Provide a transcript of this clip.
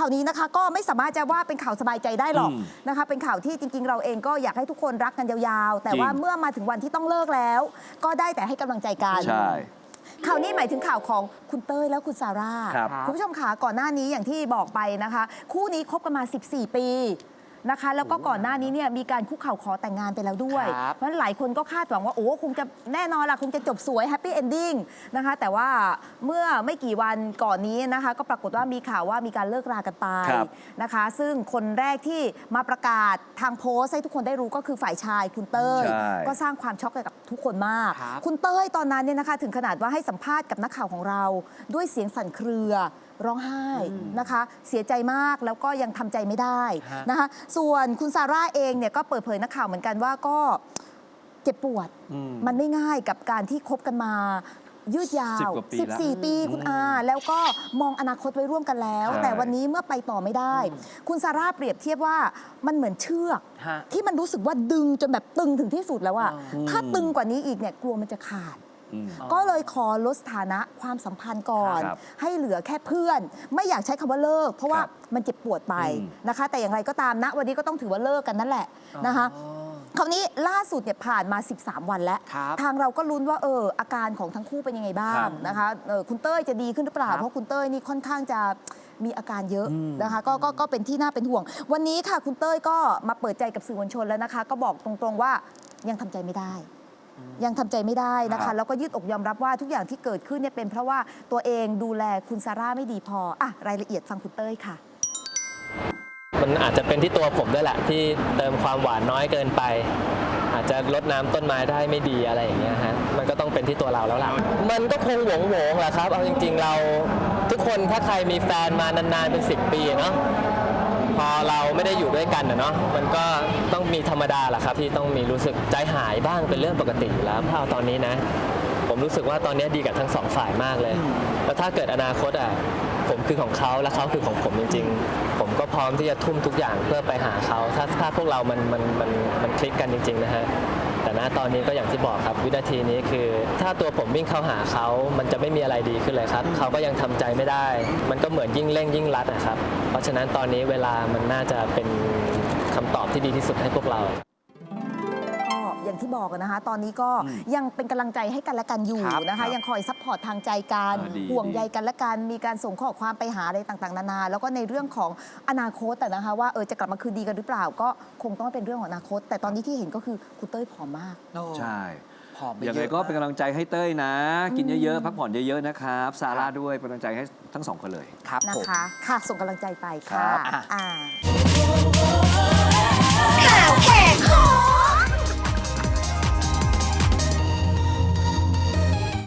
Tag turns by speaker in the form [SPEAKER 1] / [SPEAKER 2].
[SPEAKER 1] ข่าวนี้นะคะ ก็ไม่สามารถจะว่าเป็นข่าวสบายใจได้หรอก
[SPEAKER 2] อืม
[SPEAKER 1] นะคะ เป็นข่าวที่จริง ๆ เราเองก็อยากให้ทุกคนรักกันยาวๆ แต่
[SPEAKER 2] จริง
[SPEAKER 1] ว่าเมื่อมาถึงวันที่ต้องเลิกแล้ว ก็ได้แต่ให้กำลังใจกัน
[SPEAKER 2] ใช่
[SPEAKER 1] ข่าวนี้หมายถึงข่าวของคุณเต้ยและคุณซาร่า
[SPEAKER 2] ครับ
[SPEAKER 1] คุณผู้ชมคะก่อนหน้านี้อย่างที่บอกไปนะคะ คู่นี้คบกันมา 14 ปี นะคะ แล้วก็ก่อนหน้านี้เนี่ยมีการคุกเข่าขอแต่งงานไปแล้วด้วย
[SPEAKER 3] ครับ
[SPEAKER 1] เพราะฉะนั้นหลายคนก็คาดหวังว่า โอ้คงจะแน่นอนล่ะ คงจะจบสวยแฮปปี้เอนดิ้งนะคะ แต่ว่าเมื่อไม่กี่วันก่อนนี้นะคะ ก็ปรากฏว่ามีข่าวว่ามีการเลิกรากันไป
[SPEAKER 2] ครับ
[SPEAKER 1] นะคะ ซึ่งคนแรกที่มาประกาศทางโพสต์ให้ทุกคนได้รู้ก็คือฝ่ายชายคุณเต้ย
[SPEAKER 2] ใช่
[SPEAKER 1] ก็สร้างความช็อกให้กับทุกคนมาก
[SPEAKER 3] ครับ
[SPEAKER 1] คุณเต้ยตอนนั้นเนี่ยนะคะ ถึงขนาดว่าให้สัมภาษณ์กับนักข่าวของเรา ด้วยเสียงสั่นเครือร้องไห้นะคะ เสียใจมากแล้วก็ยังทำใจไม่ได้
[SPEAKER 3] ฮะ
[SPEAKER 1] นะคะส่วนคุณซาร่าเองเนี่ยก็เปิดเผยนักข่าวเหมือนกันว่าก็เจ็บปวด
[SPEAKER 2] อืม
[SPEAKER 1] มันไม่ง่ายกับการที่คบกันมายืดยา
[SPEAKER 2] สิบ
[SPEAKER 1] ว
[SPEAKER 2] กว่าปีแล้ว
[SPEAKER 1] 14 ปีคุณอา แล้วก็มองอนาคตไว้ร่วมกันแล้ว
[SPEAKER 2] ใช่
[SPEAKER 1] แต่วันนี้เมื่อไปต่อไม่ได้ คุณซาร่าเปรียบเทียบว่ามันเหมือนเชือก
[SPEAKER 3] ฮะ
[SPEAKER 1] ที่มันรู้สึกว่าดึงจนแบบตึงถึงที่สุดแล้วอะ
[SPEAKER 3] อืม
[SPEAKER 1] ถ้าตึงกว่านี้อีกเนี่ยกลัวมันจะขาด
[SPEAKER 2] อืม
[SPEAKER 1] ก็เลยขอลดสถานะความสัมพันธ์ก่อน
[SPEAKER 2] ครับ
[SPEAKER 1] ให้เหลือแค่เพื่อน ไม่อยากใช้คำว่าเลิก เพราะว่า
[SPEAKER 2] ครับ
[SPEAKER 1] มันเจ็บปวดไป
[SPEAKER 2] อืม
[SPEAKER 1] นะคะ แต่อย่างไรก็ตามนะวันนี้ก็ต้องถือว่าเลิกกันนั่นแหละนะคะ
[SPEAKER 3] อ๋อ
[SPEAKER 1] คราวนี้ล่าสุดเนี่ยผ่านมา 13 วันแล้ว
[SPEAKER 3] ครับ
[SPEAKER 1] ทางเราก็ลุ้นว่าเอออาการของทั้งคู่เป็นยังไงบ้า
[SPEAKER 2] ครั
[SPEAKER 1] ง
[SPEAKER 2] บ
[SPEAKER 1] นะคะเออคุณเต้ยจะดีขึ้นหรือเปล่า
[SPEAKER 3] ครับ
[SPEAKER 1] เพราะคุณเต้ยนี่ค่อนข้างจะมีอาการเยอะ
[SPEAKER 2] อืม
[SPEAKER 1] นะคะก็ก็ก็เป็นที่น่าเป็นห่วง วันนี้ค่ะคุณเต้ยก็มาเปิดใจกับสื่อมวลชนแล้วนะคะ ก็บอกตรงๆว่ายังทำใจไม่ได้ ยังทำใจไม่ได้นะ
[SPEAKER 2] ครั
[SPEAKER 1] คะ
[SPEAKER 2] บ
[SPEAKER 1] แล้วก็ยืดอกยอมรับว่าทุกอย่างที่เกิดขึ้นเนี่ยเป็นเพราะว่าตัวเองดูแลคุณซาร่าไม่ดีพออะรายละเอียดฟังคุณเต้ยค่ะ
[SPEAKER 4] มันอาจจะเป็นที่ตัวผมด้วยแหละ ที่เติมความหวานน้อยเกินไป อาจจะลดน้ำต้นไม้ได้ไม่ดีอะไรอย่างเงี้ยฮะมันก็ต้องเป็นที่ตัวเราแล้วล่ะมันก็คงหวงหวงๆแหละครับ เอาจริง ๆ เราทุกคนถ้าใครมีแฟนมานานๆเป็น 10 ปีเนาะ พอเราไม่ได้อยู่ด้วยกันนะเนาะมันก็ต้องมีธรรมดาแหละครับ ที่ต้องมีรู้สึกใจหายบ้างเป็นเรื่องปกติอยู่แล้วถ้าเอาตอนนี้นะ ผมรู้สึกว่าตอนนี้ดีกับทั้งสองฝ่ายมากเลยแล้วถ้าเกิดอนาคตอะผมคือของเขาและเขาคือของผมจริง ๆ ผมก็พร้อมที่จะทุ่มทุกอย่างเพื่อไปหาเขา ถ้าถ้าพวกเรามันมันมันมันคลิกกันจริง ๆ นะฮะ แต่ณตอนนี้ก็อย่างที่บอกครับวินาทีนี้คือ ถ้าตัวผมวิ่งเข้าหาเขา มันจะไม่มีอะไรดีขึ้นเลยครับ เขาก็ยังทำใจไม่ได้ มันก็เหมือนยิ่งเร่งยิ่งรัดนะครับ เพราะฉะนั้นตอนนี้เวลามันน่าจะเป็นคำตอบที่ดีที่สุดให้พวกเรา
[SPEAKER 1] อย่างที่บอกอะนะคะ ตอนนี้ก็
[SPEAKER 2] อืม
[SPEAKER 1] ยังเป็นกำลังใจให้กันและกันอยู่
[SPEAKER 3] ครับ
[SPEAKER 1] นะ
[SPEAKER 2] ครั
[SPEAKER 1] คะ
[SPEAKER 2] บ
[SPEAKER 1] ยังคอยซัพพอร์ตทางใจกัน
[SPEAKER 2] อ่าดี
[SPEAKER 1] ห่วง
[SPEAKER 2] ดี
[SPEAKER 1] ใยกันและกันมีการส่งข้อความไปหาอะไรต่างๆ นานา แล้วก็ในเรื่องของอนาคตแต่นะคะว่าเออจะกลับมาคืนดีกันหรือเปล่า ก็คงต้องเป็นเรื่องของอนาคต แต่ตอนนี้ที่เห็นก็คือคุณเต้ยผอมมาก
[SPEAKER 3] โอ้
[SPEAKER 2] ใช่
[SPEAKER 3] ผอมไป
[SPEAKER 2] ยัง
[SPEAKER 3] เย
[SPEAKER 2] ไง
[SPEAKER 3] อะ
[SPEAKER 2] ก็เป็นกำลังใจให้เต้ยนะ กินเยอะ
[SPEAKER 1] อืม
[SPEAKER 2] ๆพักผ่อนเยอะๆ นะครับ ซาร่าด้วยเป็นกำลังใจให้ทั้งสองคนเลย
[SPEAKER 3] ครับ
[SPEAKER 1] นะ
[SPEAKER 3] ผม
[SPEAKER 1] คะค่ะส่งกำลังใจไปค่ะ
[SPEAKER 2] ครับ
[SPEAKER 1] อ่า